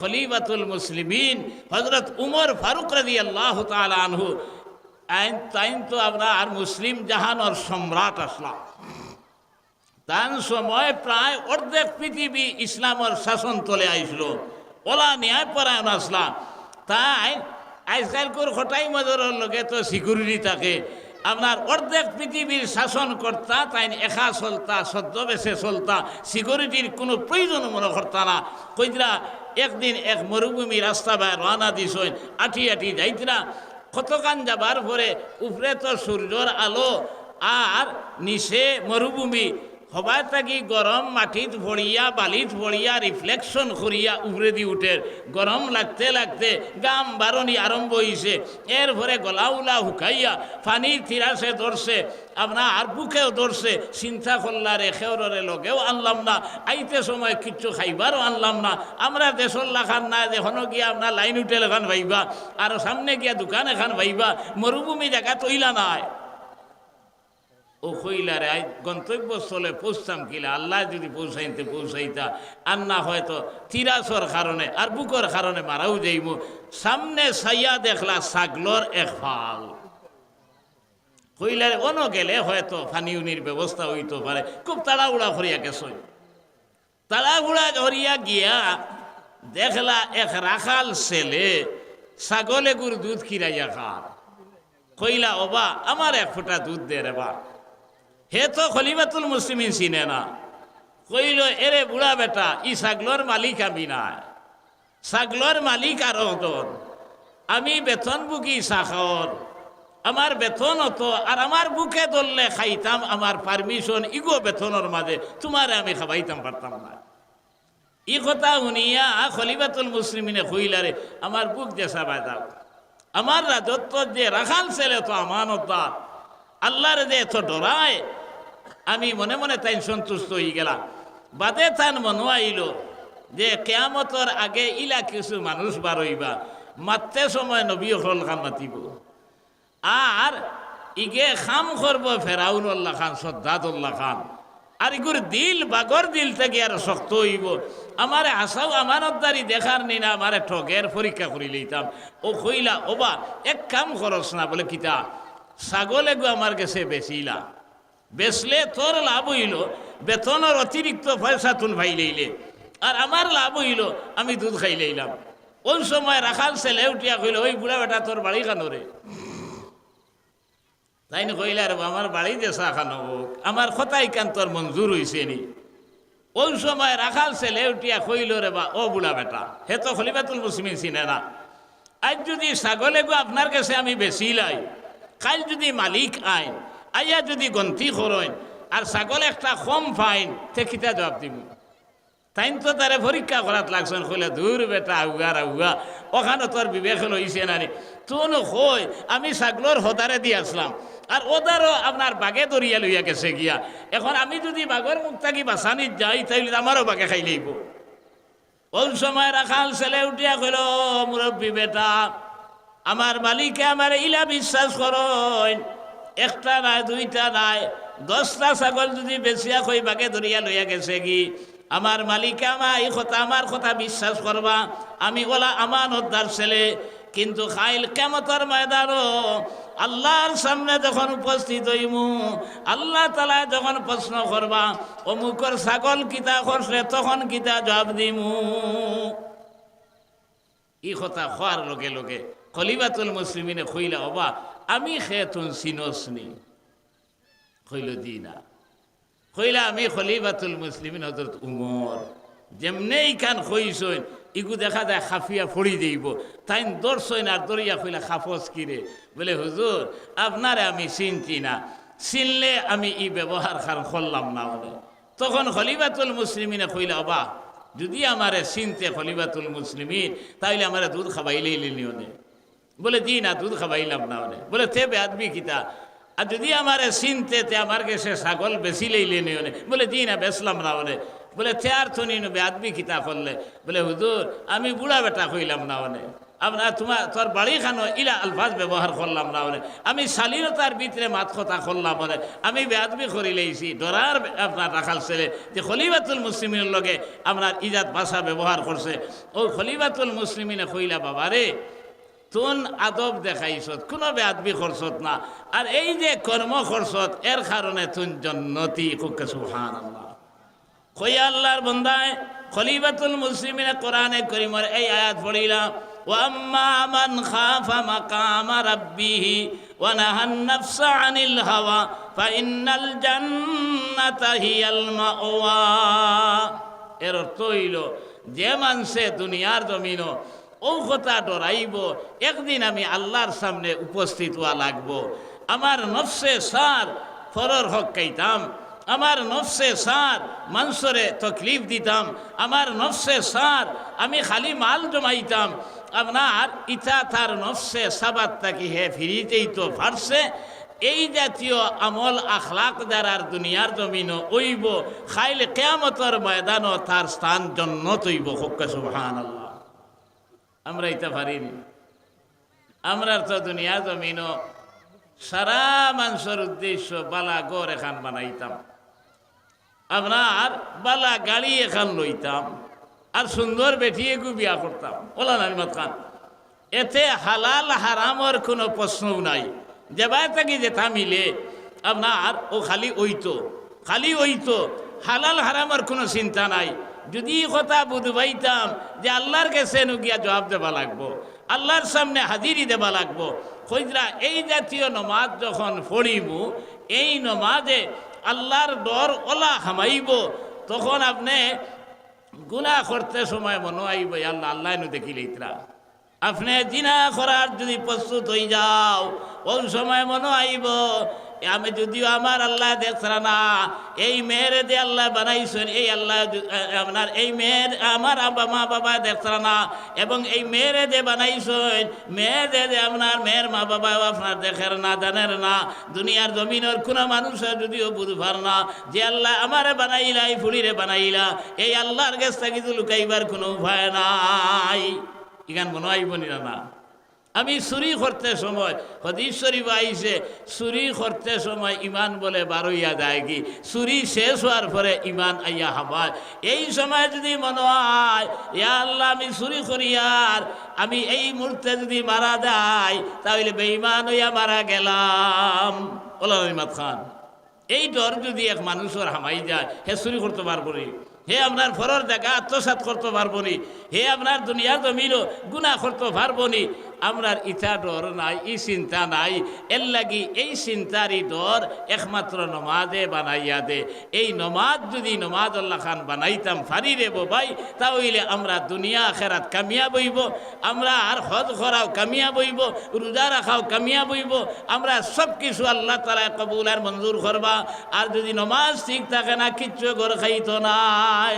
খলিফাতুল মুসলিমিন হজরত উমর ফারুক রাজি আল্লাহ আনহু। আইন, তাইন তো আমরা আর মুসলিম জাহানোর সম্রাট আসলাম। তার সময় প্রায় অর্ধেক পৃথিবী ইসলামের শাসন তলে আইসল। ওলা ন্যায় পরায়ণ আসলাম। তাই আজকালকুর হঠাই মজরের লগে তো সিকিউরিটি থাকে। আপনার অর্ধেক পৃথিবীর শাসন কর্তা তাই একা চলতা সদ্যবেশে চলতা, সিকিউরিটির কোনো প্রয়োজন মনে করতা না। কইতরা একদিন এক মরুভূমি রাস্তা বা রানা দিস আঠি আঠি যাইতরা। কতকান যাবার পরে উপরে তো সূর্যর আলো, আর নিচে মরুভূমি হবায় থাকি গরম, মাটিত ভরিয়া বালিত ভরিয়া রিফ্লেকশন করিয়া উপরে দি উঠে। গরম লাগতে লাগতে গাম বারণি আরম্ভ হইছে এরপরে গলাউলা হুকাইয়া পানির থিরাসে ধরছে আপনার আর বুকেও ধরছে চিন্তা করলারে খেওরে লগেও আনলাম না। আইতে সময় কিচ্ছু খাইবারও আনলাম না। আমরা দেশর লাখান না এখনও গিয়া আপনার লাইন হোটেল এখান ভাইবা আর সামনে গিয়া দোকান এখান ভাইবা মরুভূমি জায়গা তৈলা নাই। ও কইলারে আই গন্তব্যস্থলে পৌঁছতাম কিলা? আল্লাহ যদি পৌঁছাইতে পৌঁছাইতা, আর না হয়তো তিরাসর কারণে আর বুকর কারণে মারাও যাইব। সামনে সাইয়া দেখলা সাগলর এক ফাল কইলারে অন গেলে হয়তো ফানিউনির ব্যবস্থা হইতে পারে। খুব তাড়াহুড়া করিয়া গেছ। তাড়াহুড়া করিয়া গিয়া দেখলা এক রাখাল ছেলে ছাগলে গুর দুধ খিরাইয়া খার কইলা ওবা আমার এক ফোঁটা দুধ দে রে বা হে তো খলিফাতুল মুসলিমিন চিনে না কইল, এরে বুড়া বেটা, ই ছাগলর মালিক আমি না ছাগলর মালিক আর তোর আমি বেতন বুকি চাখর আমার বেতন হতো আর আমার বুকে ধরলে খাইতাম আমার পারমিশন ইগো বেতনের মাঝে তোমারে আমি খাবাইতাম, পারতাম না। ই কথা শুনিয়া খলিফাতুল মুসলিমিনে কইলারে আমার বুক যে দেশা বাজাও আমার রাজত্ব যে রাখাল ছেলে তো আমানতদার আল্লাহর যে এত ডরায় আমি মনে মনে তাই সন্তুষ্ট হয়ে গেলাম। বাদে তান মনো আইল যে কেয়ামতর আগে ইলা কিছু মানুষ বারইবা মাত্রে সময় নবী হল খান মাতিব। আর ইগে খাম করব ফেরাউনুল্লাহ খান সদ্দাতুল্লাহ খান। আর ইগুর দিল, বাগর দিল থেকে আর শক্ত হইব। আমার আশাও আমানতদারি দেখার নি না, আমার ঠগের পরীক্ষা করি লইতাম। ও কইলা, ওবা, এক কাম খরচ না বলে কিতা, ছাগলে গো আমার কাছে বেচিলা বেচলে তোর লাভ হইল বেতনের অতিরিক্ত পয়সা তুল ভাই লইলে। আর আমার লাভ হইল, আমি দুধ খাই লইলাম ওই সময় রাখাল ছেলে উঠিয়া কইল ওই বুড়া বেটা তোর বাড়ি খানোরে তাই না কইলে আর আমার বাড়িতে চা খানো আমার কথাই কান তোর মঞ্জুর হইছে নি? ওই সময় রাখাল ছেলে উঠিয়া কইল রে বা ও বুড়া বেটা হে তো খলিফাতুল মুসলিম চিনে না। আজ যদি ছাগলে গো আপনার কাছে আমি বেশি লাই। কাল যদি মালিক আইন আইয়া যদি গন্তি করইন আর ছাগল একটা কম ফাইন, তে কিতা জবাব দিব? তাইন তো তারে পরীক্ষা করাত লাগছেন কইলে দূর বেটা, আউগা আউগা ওখানে তোর বিবেক লইছে না রে তুন কই আমি ছাগলর হদারে দিয়ে আসলাম আর ওদারও আপনার বাগে দরিয়া লইয়া গেছে গিয়া। এখন আমি যদি বাঘর মুখ থাকি বাসানিত যাই, তাইলে আমারও বাগে খাই লইব। ওই সময় রাখাল ছেলে উঠিয়া কইল মুরব্বী বেটা আমার মালিকে আমার ইলা বিশ্বাস করেন একটা নাই, দুইটা নাই। দশটা ছাগল যদি বেচিয়া কই বাকে ধরিয়া লইয়া গেছে কি? আমার মালিকে আমার এই কথা, আমার কথা বিশ্বাস করবা। আমি ওলা আমানতদার ছেলে, কিন্তু খাইল কেমতর ময়দানও। আল্লাহর সামনে যখন উপস্থিত হইমু, আল্লাহ তালা যখন প্রশ্ন করবা, অমুকর ছাগল কিতা করছে, তখন কিতা জবাব দিমু। ই কথা খোয়ার লগে লগে খলিবাতুল মুসলিমিনে খুইলা অবা আমি খেতুন সিনসনি। কইল দি না কইলা আমি খলিবাতুল মুসলিমিন হজরত উমর। যেমনেই কান কইসইন ইগু দেখা যায় খাফিয়া ফড়ি দিব তাই দর্শইন আর দরিয়া কইলা খাফস কিরে? বলে, হুজুর, আপনারে আমি চিনছি না। চিনলে আমি ই ব্যবহার খান করলাম না বলে। তখন খলিবাতুল মুসলিমিনে কইলা, অবা, যদি আমারে চিনতে খলিবাতুল মুসলিমিন, তাইলে আমারে দুধ খাবাইলেই লিনিও নে। বলে দি না দুধ খাবাইলাম না ওনে বলে, তে বেআদবি কিতা আর যদি আমারে চিনতে, তে আমার কাছে ছাগল বেশি লইলে নে বলে দি না বেচলাম না ওনে বলে, তে আর তো নিন কিতা করলে? বলে, হুজুর, আমি বুড়া বেটা কইলাম না ওনে আমরা তোমার, তোর বাড়ি খানো ইলা আলফাজ ব্যবহার করলাম না বলে আমি শালীনতার ভিতরে মাত কথা করলাম বলে আমি বেয়াদবি করি লইছি। ডরার আপনার রাখাল ছেলে যে খলিবাতুল মুসলিমের লগে আপনার ইজাত ভাষা ব্যবহার করছে। ও খলিবাতুল মুসলিমিনে কইলা বাবা রে তুন আদব দেখাইছত কোনো বেয়াদবি করছত না আর এই যে কর্ম করছত এর কারণে তুন জন্নতি কুকে সুহান আল্লাহ কই আল্লাহর বন্দায় খলিফাতুল মুসলিমিনে কোরআনে করিমর এই আয়াত পড়িলাম واما من خاف مقام ربه ونهى النفس عن الهوى فان الجنه هي المأوى এর অর্থ হইল যে মানুষে দুনিয়ার জমিন ও কথা ডরাইব। একদিন আমি আল্লাহর সামনে উপস্থিত হওয়া লাগবো। আমার নফসে সার ফরর হক কাইতাম আমার নফসে সার মানুষরে তকলিফ দিতাম। আমার নফসে সার আমি খালি মাল জমাইতাম। আপনার ইটা তার নফসে সাবাত তাকি হে ফিরিতেই তো ফারছে এই জাতীয় আমল আখলাক দ্বারার দুনিয়ার জমিন ওইব। খাইলে কেয়ামতর ময়দানও তার স্থান জন্য তৈব হক্কা সুবহান আল্লাহ আমরা ইটা পারিনি। আমরা তো দুনিয়া জমিনও সারা মানুষের উদ্দেশ্য বালা গড় এখান বানাইতাম। আপনার বালা গাড়ি এখান লইতাম আর সুন্দর বেঠিয়ে বিয়া করতাম। ওলা নারিমত খান। এতে হালাল হারামর কোনো প্রশ্নও নাই। যেবাই থাকি যেটা মিলে। আপনার ও খালি ওইতো খালি ওইতো হালাল হারামর কোনো চিন্তা নাই। যদি কথা বুধবাইতাম যে আল্লাহর কাছে গিয়া জবাব দেবা লাগবো, আল্লাহর সামনে হাজিরি দেবা লাগবো, খৈজরা এই জাতীয় নমাজ যখন পড়িব, এই নমাজে আল্লাহর ডর ওলা হামাইব, তখন আপনি গুণা করতে সময় মনে আইব আল্লাহ আল্লাহ নু দেখিলে ইতরা আপনি জিনা করার যদি প্রস্তুত হয়ে যাও, ওই সময় মনে আইব আমি যদিও আমার আল্লাহ দেখছরা না, এই মেয়ের যে আল্লাহ বানাইছেন, এই আল্লাহ আপনার এই মেয়ের আমার আব্বা মা বাবা দেখছরা না, এবং এই মেয়ের যে বানাইছেন, মেয়ের যে আপনার মেয়ের মা বাবা আপনার দেখের না জানেন না, দুনিয়ার জমিনের কোনো মানুষের যদিও বুঝবার না, যে আল্লাহ আমারে বানাইলা, এই ফুলিরে বানাইলা, এই আল্লাহর কাছ থেকে লুকাইবার কোনো উপায় নাই। ইগান মনে আইব না। আমি চুরি করতে সময় হদীশ্বরী আইসে চুরি করতে সময় ইমান বলে বারইয়া যায় কি? চুরি শেষ হওয়ার পরে ইমান আইয়া হাবায় এই সময় যদি মনে হয় ইয়া আল্লাহ, আমি চুরি করি আর আমি এই মুহূর্তে যদি মারা যায় তাহলে বেঈমান হইয়া মারা গেলাম। ওলা রহিমাত খান, এই ডর যদি এক মানুষের হামাই যায়, হে চুরি করতে পারব হে আপনার ফরর জায়গা আত্মসাত করতে পারব নি? হে আপনার দুনিয়া জমিলও গুণা করতে পারব নি? আমরার ইটা ডর নাই, ই চিন্তা নাই। এর লাগি এই চিন্তারই ডর একমাত্র নমাজে বানাইয়া দে। এই নমাজ যদি নমাজ আল্লাহ খান বানাইতাম ফারি রে ভাই তাহলে আমরা দুনিয়া খেরাত কামিয়া বইব আমরা আর হজ করাও কামিয়া বইব রোজা রাখাও কামিয়া বইব আমরা সব কিছু আল্লাহ তালা কবুল আর মঞ্জুর করবা। আর যদি নমাজ ঠিক থাকে না, কিচ্ছু ঘর খাইতো নাই।